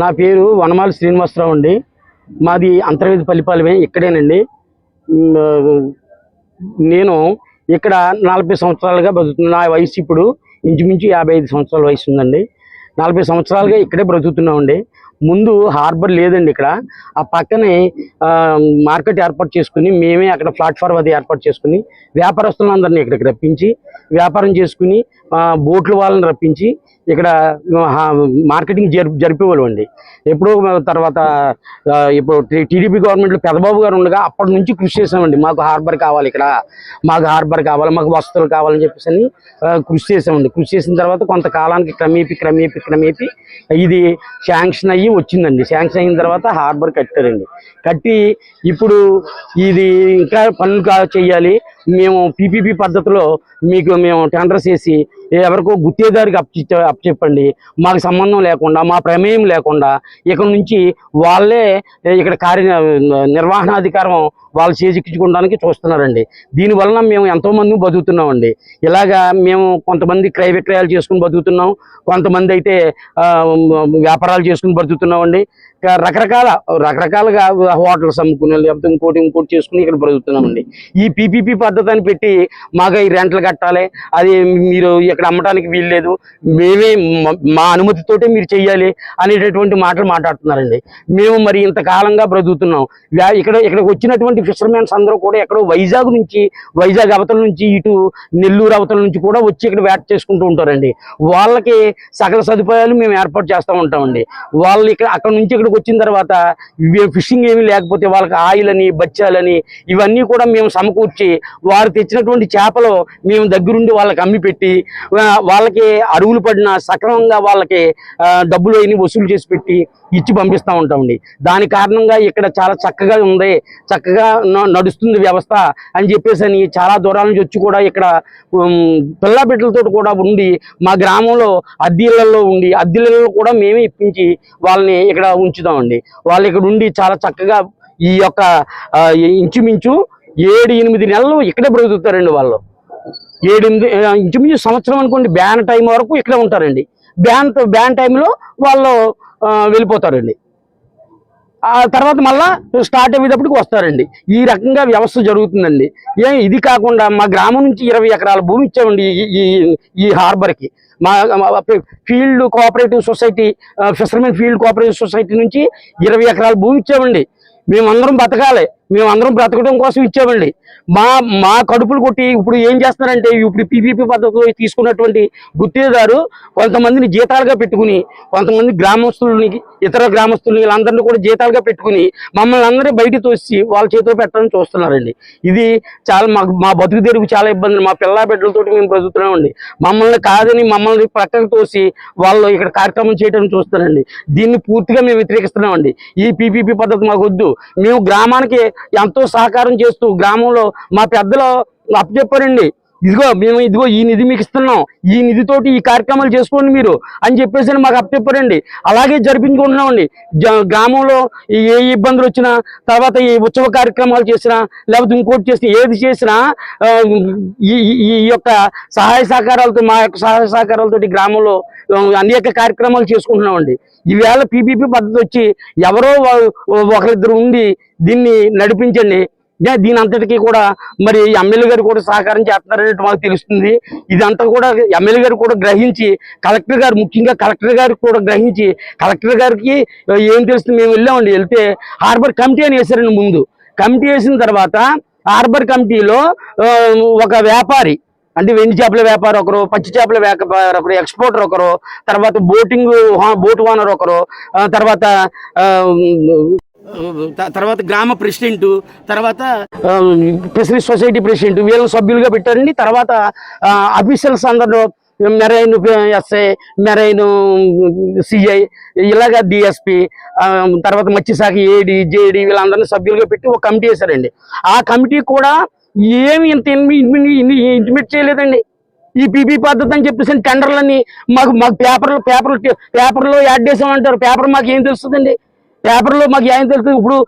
నా పేరు వనమాలి శ్రీనివాసరావు అండి. మాది అంతర్వేది పల్లిపాలెమే ఇక్కడేనండి. నేను ఇక్కడ నలభై సంవత్సరాలుగా బ్రతుకుతున్నా నా వయసు ఇప్పుడు ఇంచుమించు యాభై ఐదు సంవత్సరాల వయసు ఉందండి. నలభై సంవత్సరాలుగా ఇక్కడే బ్రతుకుతున్నామండి. ముందు హార్బర్ లేదండి ఇక్కడ. ఆ పక్కనే మార్కెట్ ఏర్పాటు చేసుకుని మేమే అక్కడ ప్లాట్ఫామ్ అది ఏర్పాటు చేసుకుని వ్యాపారస్తులందరినీ ఇక్కడికి రప్పించి వ్యాపారం చేసుకుని బోట్లు వాళ్ళని రప్పించి ఇక్కడ మార్కెటింగ్ జరి జరిపేవాళ్ళం ఎప్పుడో తర్వాత ఇప్పుడు టీడీపీ గవర్నమెంట్లో పెదబాబు గారు ఉండగా అప్పటి నుంచి కృషి చేసామండి మాకు హార్బర్ కావాలి ఇక్కడ. మాకు హార్బర్ కావాలి మాకు వసతులు కావాలని చెప్పేసి అని కృషి చేసామండి కృషి చేసిన తర్వాత కొంతకాలానికి క్రమేపీ క్రమేపీ క్రమేపీ ఇది శాంక్షన్ అయ్యి వచ్చిందండి. శాంక్షన్ అయిన తర్వాత హార్బర్ కట్టారండి. కట్టి ఇప్పుడు ఇది ఇంకా పనులు కా చేయాలి. మేము పీపీపీ పద్ధతిలో మీకు మేము టెండర్స్ వేసి ఎవరికో గుత్తేదారికి అప్ అప్పచెప్పండి మాకు సంబంధం లేకుండా మా ప్రమేయం లేకుండా ఇక్కడ నుంచి వాళ్ళే ఇక్కడ కార్య నిర్వహణాధికారం వాళ్ళు చేజిక్కించుకోవడానికి చూస్తున్నారండి. దీనివలన మేము ఎంతోమంది బతుకుతున్నామండి. ఇలాగా మేము కొంతమంది క్రయ విక్రయాలు చేసుకుని బతుకుతున్నాం. కొంతమంది అయితే వ్యాపారాలు చేసుకుని బతుకుతున్నామండి. రకరకాల రకరకాలుగా హోటల్స్ అమ్ముకునే లేకపోతే ఇంకోటి ఇంకోటి చేసుకుని ఇక్కడ బ్రతుకుతున్నామండి. ఈ పీపీపీ పద్ధతిని పెట్టి మాకు ఈ రెంట్లు కట్టాలి అది మీరు ఇక్కడ అమ్మటానికి వీల్లేదు మేమే మా అనుమతితోటే మీరు చెయ్యాలి అనేటటువంటి మాటలు మాట్లాడుతున్నారండి. మేము మరి ఇంతకాలంగా బ్రతుకుతున్నాం. ఇక్కడ ఇక్కడికి వచ్చినటువంటి ఫిషర్మెన్స్ అందరూ కూడా ఎక్కడో వైజాగ్ నుంచి వైజాగ్ అవతల నుంచి ఇటు నెల్లూరు అవతల నుంచి కూడా వచ్చి ఇక్కడ వేట చేసుకుంటూ ఉంటారండి. వాళ్ళకి సకల సదుపాయాలు మేము ఏర్పాటు చేస్తూ ఉంటామండి. వాళ్ళు ఇక్కడ అక్కడ నుంచి ఇక్కడ ఇక్కడికి వచ్చిన తర్వాత ఫిషింగ్ ఏమీ లేకపోతే వాళ్ళకి ఆయిల్ అని బచ్చాలని ఇవన్నీ కూడా మేము సమకూర్చి వారు తెచ్చినటువంటి చేపలు మేము దగ్గరుండి వాళ్ళకి అమ్మి పెట్టి వాళ్ళకి అడుగులు పడిన సక్రమంగా వాళ్ళకి డబ్బులు అయిన వసూలు చేసి పెట్టి ఇచ్చి పంపిస్తూ ఉంటామండి. దాని కారణంగా ఇక్కడ చాలా చక్కగా ఉంది. చక్కగా న- నడుస్తుంది వ్యవస్థ అని చెప్పేసి అని చాలా దూరాల నుంచి వచ్చి కూడా ఇక్కడ ఉమ్, పిల్ల బిడ్డలతో కూడా ఉండి మా గ్రామంలో అద్దెలలో ఉండి అద్దెలలో కూడా మేమే ఇప్పించి వాళ్ళని ఇక్కడ ఉంచుతామండి. వాళ్ళు ఇక్కడ ఉండి చాలా చక్కగా ఈ యొక్క ఇంచుమించు ఏడు ఎనిమిది నెలలు ఇక్కడే బ్రతుకుతారండి వాళ్ళు. ఏడెనిమిది ఇంచుమించు సంవత్సరం అనుకోండి బ్యాన్ టైం వరకు ఇక్కడే ఉంటారండి. బ్యాన్ బ్యాన్ టైంలో వాళ్ళు వెళ్ళిపోతారండి. ఆ తర్వాత మళ్ళా స్టార్ట్ అయ్యేటప్పటికి వస్తారండి. ఈ రకంగా వ్యవస్థ జరుగుతుందండి. ఏం ఇది కాకుండా మా గ్రామం నుంచి ఇరవై ఎకరాల భూమి ఇచ్చామండి ఈ- ఈ ఈ హార్బర్కి. మా field cooperative society fishermen field cooperative society నుంచి ఇరవై ఎకరాల భూమి ఇచ్చామండి. మేమందరం బతకాలి. మేమందరం బ్రతకడం కోసం ఇచ్చామండి. మా మా కడుపులు కొట్టి ఇప్పుడు ఏం చేస్తున్నారంటే ఇప్పుడు పీపీపీ పద్ధతిలో తీసుకున్నటువంటి గుత్తేదారు కొంతమందిని జీతాలుగా పెట్టుకుని కొంతమంది గ్రామస్తులని ఇతర గ్రామస్తులని వీళ్ళందరినీ కూడా జీతాలుగా పెట్టుకుని మమ్మల్ని అందరినీ బయట తోసి వాళ్ళ చేతిలో పెట్టాలని చూస్తున్నారండి. ఇది చాలా మాకు మా బతుకు తెరుగు చాలా ఇబ్బంది. మా పిల్ల బిడ్డలతోటి మేము బ్రతుకుతున్నామండి. మమ్మల్ని కాదని మమ్మల్ని ప్రక్కకు తోసి వాళ్ళు ఇక్కడ కార్యక్రమం చేయడం చూస్తున్నారండి. దీన్ని పూర్తిగా మేము వ్యతిరేకిస్తున్నామండి. ఈ పీపీపీ పద్ధతి మాకు వద్దు. మేము గ్రామానికి ఎంతో సహకారం చేస్తూ గ్రామంలో మా పెద్దలు అప్పచెప్పారండి. ఇదిగో మేము ఇదిగో ఈ నిధి మీకు ఇస్తున్నాం. ఈ నిధితోటి ఈ కార్యక్రమాలు చేసుకోండి మీరు అని చెప్పేసి మాకు అప్పచెప్పారండి. అలాగే జరిపించుకుంటున్నామండి. గ్రామంలో ఈ- ఏ ఇబ్బందులు వచ్చినా తర్వాత ఈ ఉత్సవ కార్యక్రమాలు చేసినా లేకపోతే ఇంకోటి చేసినా ఏది చేసినా ఈ ఈ- యొక్క సహాయ సహకారాలతో మా యొక్క సహాయ సహకారాలతో గ్రామంలో అనేక కార్యక్రమాలు చేసుకుంటున్నామండి. ఈవేళ పీపీపీ పద్ధతి వచ్చి ఎవరో ఒకరిద్దరు ఉండి దీన్ని నడిపించండి. దీని అంతటికీ కూడా మరి ఎమ్మెల్యే గారు కూడా సహకారం చేస్తున్నారనేది మాకు తెలుస్తుంది. ఇదంతా కూడా ఎమ్మెల్యే గారు కూడా గ్రహించి కలెక్టర్ గారు ముఖ్యంగా కలెక్టర్ గారికి కూడా గ్రహించి కలెక్టర్ గారికి ఏం తెలుస్తుంది మేము వెళ్ళామండి వెళ్తే హార్బర్ కమిటీ అని వేశారండి ముందు. కమిటీ వేసిన తర్వాత హార్బర్ కమిటీలో ఒక వ్యాపారి అంటే వెండి చేపల వ్యాపారం ఒకరు పచ్చి చేపల వ్యాపారం ఒకరు ఎక్స్పోర్టర్ ఒకరు తర్వాత బోటింగ్ బోట్ ఓనర్ ఒకరు తర్వాత తర్వాత గ్రామ ప్రెసిడెంట్ తర్వాత ఫిషరీస్ సొసైటీ ప్రెసిడెంట్ వీళ్ళ సభ్యులుగా పెట్టారండి. తర్వాత అఫీషియల్స్ అందరూ మెరైన్ ఎస్ఐ మెరైన్ సిఐ ఇలాగ డిఎస్పి తర్వాత మత్స్యశాఖ ఏడి జేడి వీళ్ళందరినీ సభ్యులుగా పెట్టి ఒక కమిటీ వేశారండి. ఆ కమిటీ కూడా ఏమి ఇంత ఇంటిమేట్ చేయలేదండి. ఈ పీపీ పద్ధతి అని చెప్పేసి టెండర్లని మాకు మాకు పేపర్లు పేపర్లు పేపర్లో యాడ్ చేసామంటారు. పేపర్ మాకు ఏం తెలుస్తుందండి? పేపర్లో మాకు ఏం తెలుస్తుంది ఇప్పుడు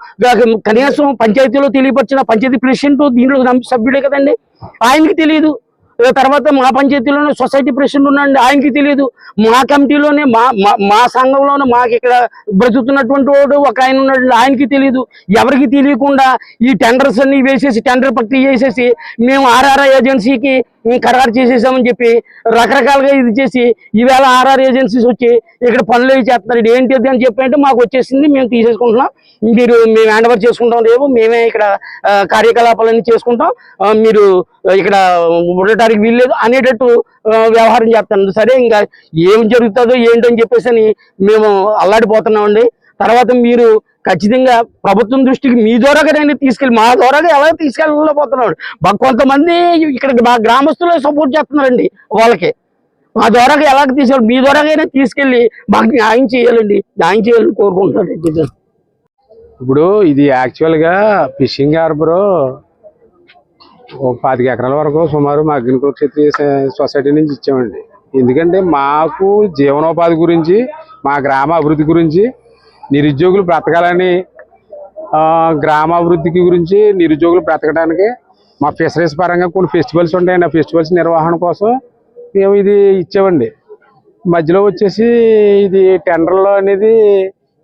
కనీసం పంచాయతీలో తెలియపరిచిన పంచాయతీ ప్రెసిడెంట్ దీంట్లో సభ్యుడే కదండి. ఆయనకి తెలియదు. తర్వాత మా పంచాయతీలోనే సొసైటీ ప్రెసిడెంట్ ఉన్నాడు ఆయనకి తెలియదు. మా కమిటీలోనే మా మా- మా సంఘంలోనే మాకు ఇక్కడ బ్రతుకుతున్నటువంటి వాడు ఒక ఆయన ఉన్నాడు ఆయనకి తెలియదు. ఎవరికి తెలియకుండా ఈ టెండర్స్ అన్ని వేసేసి టెండర్ ప్రక్రియ చేసేసి మేము ఆర్ఆర్ఐ ఏజెన్సీకి ఈ ఖరారు చేసేసామని చెప్పి రకరకాలుగా ఇది చేసి ఈవేళ ఆర్ఆర్ ఏజెన్సీస్ వచ్చి ఇక్కడ పనులు అవి చేస్తున్నారు? ఇది ఏంటి అని చెప్పి అంటే మాకు వచ్చేసింది. మేము తీసేసుకుంటున్నాం. మీరు మేము హ్యాండ్ ఓవర్ చేసుకుంటాం రేపు. మేమే ఇక్కడ కార్యకలాపాలన్నీ చేసుకుంటాం. మీరు ఇక్కడ ఉండటానికి వీల్లేదు అనేటట్టు వ్యవహారం చేస్తాను సరే ఇంకా ఏం జరుగుతుందో ఏంటని చెప్పేసి అని మేము అల్లాడిపోతున్నామండి. తర్వాత మీరు ఖచ్చితంగా ప్రభుత్వం దృష్టికి మీ ద్వారాగానే తీసుకెళ్ళి మా ద్వారాగా ఎలా తీసుకెళ్ళలేకపోతున్నాడు కొంతమంది ఇక్కడ మా గ్రామస్తులే సపోర్ట్ చేస్తున్నారండి వాళ్ళకి. మా ద్వారాగా ఎలా తీసుకెళ్ళి మీ ద్వారాగానే తీసుకెళ్ళి మాకు న్యాయం చేయాలండి. న్యాయం చేయాలని కోరుకుంటున్నాను. ఇప్పుడు ఇది యాక్చువల్గా ఫిషింగ్ హార్బర్ ఓ పాతిక ఎకరాల వరకు సుమారు మా అగ్నికుల క్షత్రియ సొసైటీ నుంచి ఇచ్చామండి. ఎందుకంటే మాకు జీవనోపాధి గురించి మా గ్రామ అభివృద్ధి గురించి నిరుద్యోగులు బ్రతకాలని గ్రామాభివృద్ధికి గురించి నిరుద్యోగులు బ్రతకడానికి మా ఫిషరీస్ పరంగా కొన్ని ఫెస్టివల్స్ ఉంటాయండి ఆ ఫెస్టివల్స్ నిర్వహణ కోసం మేము ఇది ఇచ్చామండి. మధ్యలో వచ్చేసి ఇది టెండర్లో అనేది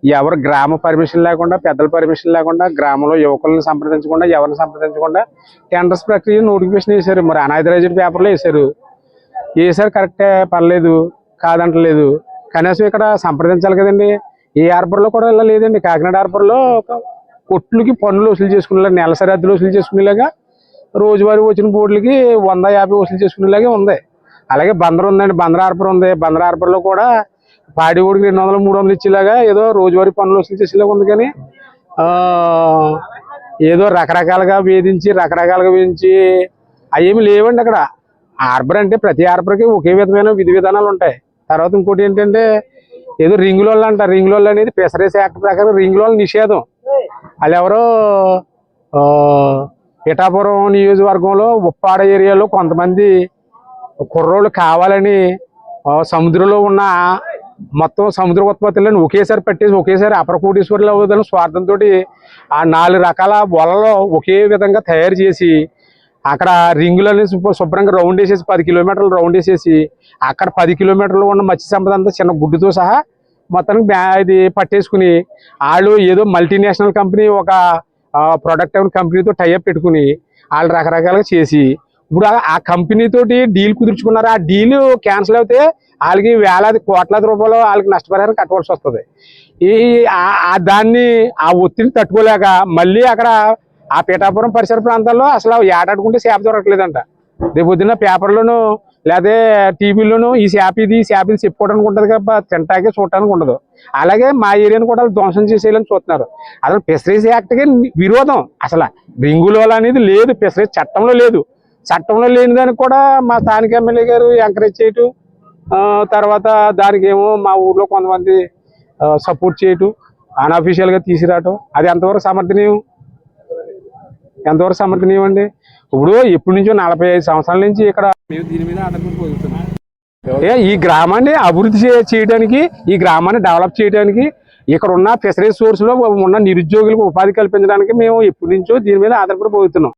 ఎవరు గ్రామ పర్మిషన్ లేకుండా పెద్దల పర్మిషన్ లేకుండా గ్రామంలో యువకులను సంప్రదించకుండా ఎవరిని సంప్రదించకుండా టెండర్స్ ప్రక్రియ నోటిఫికేషన్ వేశారు. మరి అనాథరైజ్డ్ పేపర్లో వేశారు. వేశారు కరెక్టే పర్లేదు కాదంటలేదు. కనీసం ఇక్కడ సంప్రదించాలి కదండి. ఏ హార్బర్లో కూడా ఇలా లేదండి. కాకినాడ హార్బర్లో ఒక కొట్లకి పన్నులు వసూలు చేసుకునేలాగా నెల సరిహద్దులు వసూలు చేసుకునేలాగా రోజువారీ వచ్చిన బోర్డులకి వంద యాభై వసూలు చేసుకునేలాగే ఉంది. అలాగే బందర్ ఉందండి. బందర్ హార్బర్ ఉంది. బందర్ హార్బర్లో కూడా పాడి ఊడికి రెండు వందలు మూడు వందలు ఇచ్చేలాగా ఏదో రోజువారీ పనులు వసూలు చేసేలాగా ఉంది కానీ ఏదో రకరకాలుగా వేధించి రకరకాలుగా వేధించి అవేమి లేవండి అక్కడ. హార్బర్ అంటే ప్రతి హార్బర్కి ఒకే విధమైన విధి విధానాలు ఉంటాయి. తర్వాత ఇంకోటి ఏంటంటే ఏదో రింగులోళ్ళు అంట. రింగులోళ్ళు అనేది ఫిషరీస్ యాక్ట్ ప్రకారం రింగులోళ్ళు నిషేధం. వాళ్ళు ఎవరో పిఠాపురం నియోజకవర్గంలో ఉప్పాడ ఏరియాలో కొంతమంది కుర్రోళ్ళు కావాలని సముద్రంలో ఉన్న మొత్తం సముద్ర ఉత్పత్తులను ఒకేసారి పట్టేసి ఒకేసారి అపర కోటీశ్వరులు అవుదని స్వార్థంతో ఆ నాలుగు రకాల వలలో ఒకే విధంగా తయారు చేసి అక్కడ రింగులని శుభ్ర- శుభ్రంగా రౌండ్ వేసేసి పది కిలోమీటర్లు రౌండ్ వేసేసి అక్కడ పది కిలోమీటర్లు ఉన్న మత్స్య సంపద అంతా చిన్న గుడ్డుతో సహా మొత్తానికి ఇది పట్టేసుకుని వాళ్ళు ఏదో మల్టీనేషనల్ కంపెనీ ఒక ప్రొడక్ట్ కంపెనీతో టైఅప్ పెట్టుకుని వాళ్ళు రకరకాలుగా చేసి ఇప్పుడు ఆ- కంపెనీతోటి డీల్ కుదుర్చుకున్నారు. ఆ డీల్ క్యాన్సిల్ అయితే వాళ్ళకి వేలాది కోట్లాది రూపాయలు వాళ్ళకి నష్టపరిహారం కట్టవలసి వస్తుంది. ఈ దాన్ని ఆ ఒత్తిడి తట్టుకోలేక మళ్ళీ అక్కడ ఆ పీఠాపురం పరిసర ప్రాంతాల్లో అసలు ఏటాడుకుంటే చేప దొరకట్లేదంట. రేపు పొద్దున్న పేపర్లోను లేదా టీవీలోను ఈ చేప ఇది ఈ చేప ఇది చెప్పుకోవడానికి ఉంటుంది కాబట్టి తింటాకే చూడటానికి ఉండదు. అలాగే మా ఏరియాను కూడా వాళ్ళు ధ్వంసం చేసేయాలని చూస్తున్నారు. అసలు ఫిషరీస్ యాక్ట్కి విరోధం. అసలు రింగులోల అనేది లేదు ఫిషరీస్ చట్టంలో లేదు. చట్టంలో లేని దానికి కూడా మా స్థానిక ఎమ్మెల్యే గారు ఎంకరేజ్ చేయటం తర్వాత దానికి ఏమో మా ఊర్లో కొంతమంది సపోర్ట్ చేయటం అన్అఫీషియల్గా తీసుకురావటం అది ఎంతవరకు సమర్థనీయం? ఎంతవరకు సమర్థనీయం అండి ఇప్పుడు ఎప్పటి నుంచో నలభై ఐదు సంవత్సరాల నుంచి ఇక్కడ మేము దీని మీద ఈ గ్రామాన్ని అభివృద్ధి చేయడానికి ఈ గ్రామాన్ని డెవలప్ చేయడానికి ఇక్కడ ఉన్న ఫిషరీస్ సోర్స్లో ఉన్న నిరుద్యోగులకు ఉపాధి కల్పించడానికి మేము ఎప్పటి నుంచో దీని మీద ఆధారపడి పోతున్నాం